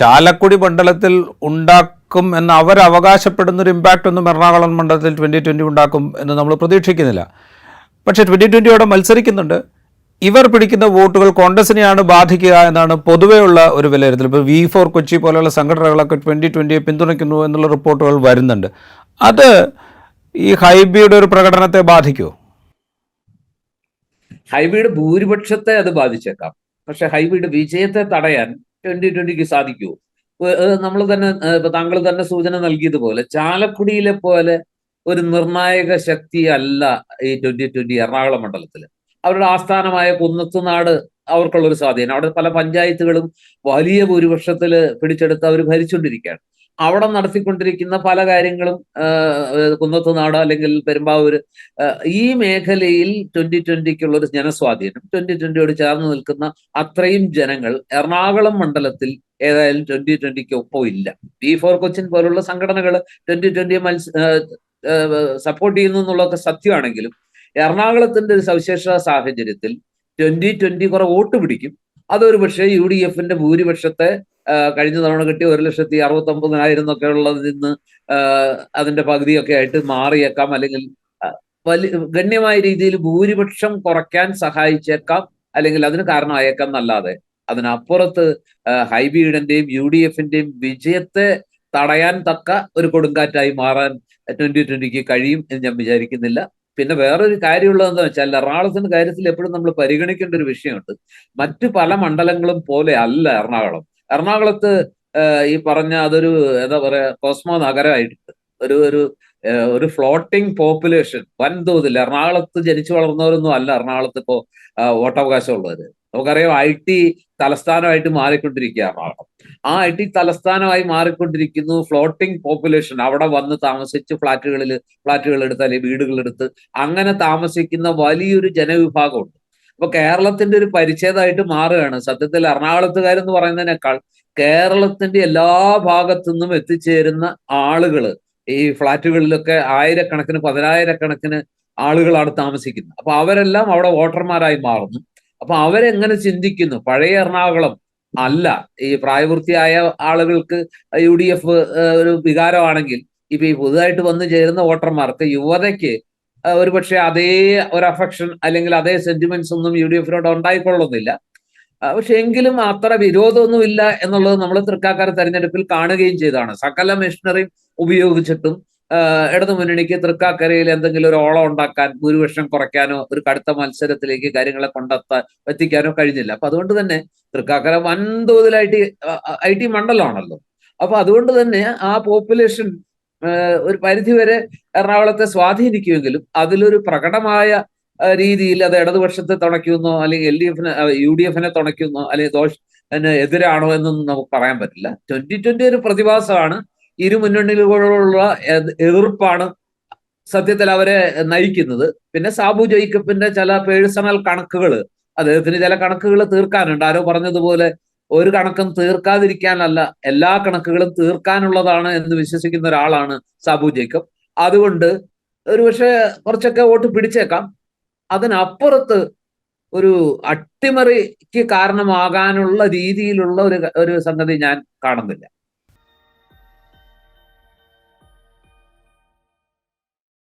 ചാലക്കുടി മണ്ഡലത്തിൽ ഉണ്ടാക്കും എന്ന് അവർ അവകാശപ്പെടുന്ന ഒരു ഇമ്പാക്റ്റ് ഒന്നും എറണാകുളം മണ്ഡലത്തിൽ ട്വന്റി ട്വന്റി ഉണ്ടാക്കും എന്ന് നമ്മൾ പ്രതീക്ഷിക്കുന്നില്ല. പക്ഷേ ട്വന്റി അവിടെ മത്സരിക്കുന്നുണ്ട്. ഇവർ പിടിക്കുന്ന വോട്ടുകൾ കോൺഗ്രസിനെയാണ് ബാധിക്കുക എന്നാണ് പൊതുവെയുള്ള ഒരു വിലയിരുത്തൽ. ഇപ്പോൾ വി ഫോർ കൊച്ചി പോലെയുള്ള സംഘടനകളൊക്കെ ട്വന്റി ട്വന്റിയെ പിന്തുണയ്ക്കുന്നു എന്നുള്ള റിപ്പോർട്ടുകൾ വരുന്നുണ്ട്. അത് ഈ ഹൈബിയുടെ ഒരു പ്രകടനത്തെ ബാധിക്കുമോ ഹൈബിയുടെ ഭൂരിപക്ഷത്തെ അത് ബാധിച്ചേക്കാം. പക്ഷെ ഹൈബിയുടെ വിജയത്തെ തടയാൻ ട്വന്റി ട്വന്റിക്ക് സാധിക്കുമോ നമ്മൾ തന്നെ ഇപ്പൊ താങ്കൾ തന്നെ സൂചന നൽകിയതുപോലെ ചാലക്കുടിയിലെ പോലെ ഒരു നിർണായക ശക്തി അല്ല ഈ ട്വന്റി ട്വന്റി എറണാകുളം മണ്ഡലത്തിൽ അവരുടെ ആസ്ഥാനമായ കുന്നത്തുനാട് അവർക്കുള്ള ഒരു സ്വാധീനം. അവിടെ പല പഞ്ചായത്തുകളും വലിയ ഭൂരിപക്ഷത്തിൽ പിടിച്ചെടുത്ത് അവർ ഭരിച്ചുകൊണ്ടിരിക്കുകയാണ് അവിടെ നടത്തിക്കൊണ്ടിരിക്കുന്ന പല കാര്യങ്ങളും കുന്നത്ത് കുന്നത്തുനാട് അല്ലെങ്കിൽ പെരുമ്പാവൂര് ഈ മേഖലയിൽ ട്വന്റി ട്വന്റിക്കുള്ള ഒരു ജനസ്വാധീനം ട്വന്റി ട്വന്റിയോട് ചേർന്ന് നിൽക്കുന്ന അത്രയും ജനങ്ങൾ എറണാകുളം മണ്ഡലത്തിൽ ഏതായാലും ട്വന്റി ട്വന്റിക്ക് ഒപ്പം ഇല്ല ബി ഫോർ കൊച്ചിൻ പോലുള്ള സംഘടനകൾ ട്വന്റി ട്വന്റി മത്സ സപ്പോർട്ട് ചെയ്യുന്നു എന്നുള്ളതൊക്കെ സത്യമാണെങ്കിലും എറണാകുളത്തിന്റെ ഒരു സവിശേഷ സാഹചര്യത്തിൽ ട്വന്റി ട്വന്റി കുറെ വോട്ട് പിടിക്കും. അതൊരു പക്ഷേ യു ഡി എഫിന്റെ ഭൂരിപക്ഷത്തെ കഴിഞ്ഞ തവണ കിട്ടിയ ഒരു ലക്ഷത്തി അറുപത്തൊമ്പതിനായിരം എന്നൊക്കെ ഉള്ളതിൽ നിന്ന് അതിന്റെ പകുതിയൊക്കെ ആയിട്ട് മാറിയേക്കാം. അല്ലെങ്കിൽ വലിയ ഗണ്യമായ രീതിയിൽ ഭൂരിപക്ഷം കുറയ്ക്കാൻ സഹായിച്ചേക്കാം. അല്ലെങ്കിൽ അതിന് കാരണമായേക്കാം എന്നല്ലാതെ. അതിനപ്പുറത്ത് ഹൈബിയുടെയും യു ഡി എഫിന്റെയും വിജയത്തെ തടയാൻ തക്ക ഒരു കൊടുങ്കാറ്റായി മാറാൻ ട്വന്റി ട്വന്റിക്ക് കഴിയും എന്ന് ഞാൻ വിചാരിക്കുന്നില്ല. പിന്നെ വേറൊരു കാര്യമുള്ളത് എന്താ വെച്ചാൽ എറണാകുളത്തിന്റെ കാര്യത്തിൽ എപ്പോഴും നമ്മൾ പരിഗണിക്കേണ്ട ഒരു വിഷയമുണ്ട്. മറ്റു പല മണ്ഡലങ്ങളും പോലെ അല്ല എറണാകുളം. എറണാകുളത്ത് ഈ പറഞ്ഞ അതൊരു എന്താ പറയാ കോസ്മോ നഗരമായിട്ടുണ്ട് ഒരു ഒരു ഒരു ഫ്ലോട്ടിംഗ് പോപ്പുലേഷൻ വൻതോതിൽ എറണാകുളത്ത് ജനിച്ചു വളർന്നവരൊന്നും അല്ല എറണാകുളത്ത് ഇപ്പോ വോട്ടവകാശമുള്ളവര്. നമുക്കറിയാം ഐ ടി തലസ്ഥാനമായിട്ട് മാറിക്കൊണ്ടിരിക്കുക എറണാകുളം. ആ ഐ ടി തലസ്ഥാനമായി മാറിക്കൊണ്ടിരിക്കുന്നു ഫ്ലോട്ടിംഗ് പോപ്പുലേഷൻ അവിടെ വന്ന് താമസിച്ച് ഫ്ളാറ്റുകളിൽ ഫ്ളാറ്റുകൾ എടുത്ത് അല്ലെങ്കിൽ വീടുകൾ എടുത്ത് അങ്ങനെ താമസിക്കുന്ന വലിയൊരു ജനവിഭാഗമുണ്ട്. അപ്പൊ കേരളത്തിന്റെ ഒരു പരിച്ഛേദമായിട്ട് മാറുകയാണ്. സത്യത്തിൽ എറണാകുളത്തുകാരെന്ന് പറയുന്നതിനേക്കാൾ കേരളത്തിന്റെ എല്ലാ ഭാഗത്തു നിന്നും എത്തിച്ചേരുന്ന ആളുകൾ ഈ ഫ്ളാറ്റുകളിലൊക്കെ ആയിരക്കണക്കിന് പതിനായിരക്കണക്കിന് ആളുകളാണ് താമസിക്കുന്നത്. അപ്പൊ അവരെല്ലാം അവിടെ വോട്ടർമാരായി മാറുന്നു. അപ്പൊ അവരെങ്ങനെ ചിന്തിക്കുന്നു? പഴയ എറണാകുളം അല്ല. ഈ പ്രായപൂർത്തിയായ ആളുകൾക്ക് യു ഡി എഫ് ഒരു വികാരമാണെങ്കിൽ ഇപ്പൊ ഈ പുതുതായിട്ട് വന്നു ചേരുന്ന വോട്ടർമാർക്ക് യുവതയ്ക്ക് ആഹ് ഒരുപക്ഷെ അതേ ഒരു അഫക്ഷൻ അല്ലെങ്കിൽ അതേ സെന്റിമെന്റ്സ് ഒന്നും യു ഡി എഫിനോട് ഉണ്ടായിക്കൊള്ളുന്നില്ല പക്ഷെ എങ്കിലും അത്ര വിരോധമൊന്നുമില്ല എന്നുള്ളത് നമ്മൾ തൃക്കാക്കര തെരഞ്ഞെടുപ്പിൽ കാണുകയും ചെയ്തതാണ്. സകല മെഷീനറിയും ഉപയോഗിച്ചിട്ടും ഇടതു മുന്നണിക്ക് തൃക്കാക്കരയിൽ എന്തെങ്കിലും ഒരു ഓളം ഉണ്ടാക്കാൻ ഭൂരിപക്ഷം കുറയ്ക്കാനോ ഒരു കടുത്ത മത്സരത്തിലേക്ക് കാര്യങ്ങളെ കൊണ്ടെത്താൻ എത്തിക്കാനോ കഴിഞ്ഞില്ല. അപ്പൊ അതുകൊണ്ട് തന്നെ തൃക്കാക്കര വൻതോതിലായിട്ട് ഐ ടി മണ്ഡലമാണല്ലോ. അപ്പൊ അതുകൊണ്ട് തന്നെ ആ പോപ്പുലേഷൻ ഒരു പരിധിവരെ എറണാകുളത്തെ സ്വാധീനിക്കുമെങ്കിലും അതിലൊരു പ്രകടമായ രീതിയിൽ അത് ഇടതുപക്ഷത്തെ തുണയ്ക്കുന്നോ അല്ലെങ്കിൽ എൽ ഡി എഫിനെ യു ഡി എഫിനെ തുണയ്ക്കുന്നോ അല്ലെങ്കിൽ ദോഷ എതിരാണോ എന്നൊന്നും നമുക്ക് പറയാൻ പറ്റില്ല. ട്വന്റി ട്വന്റി ഒരു പ്രതിഭാസമാണ്. ഇരു മുന്നണികളോടുള്ള എത്- എതിർപ്പാണ് സത്യത്തിൽ അവരെ നയിക്കുന്നത്. പിന്നെ സാബു ജോയിക്കപ്പിന്റെ ചില പേഴ്സണൽ കണക്കുകൾ അദ്ദേഹത്തിന് ചില കണക്കുകൾ തീർക്കാനുണ്ട്. ആരോ പറഞ്ഞതുപോലെ ഒരു കണക്കും തീർക്കാതിരിക്കാനല്ല എല്ലാ കണക്കുകളും തീർക്കാനുള്ളതാണ് എന്ന് വിശ്വസിക്കുന്ന ഒരാളാണ് സാബു ജേക്കബ്. അതുകൊണ്ട് ഒരുപക്ഷെ കുറച്ചൊക്കെ വോട്ട് പിടിച്ചേക്കാം. അതിനപ്പുറത്ത് ഒരു അട്ടിമറിക്ക് കാരണമാകാനുള്ള രീതിയിലുള്ള ഒരു ഒരു സംഗതി ഞാൻ കാണുന്നില്ല.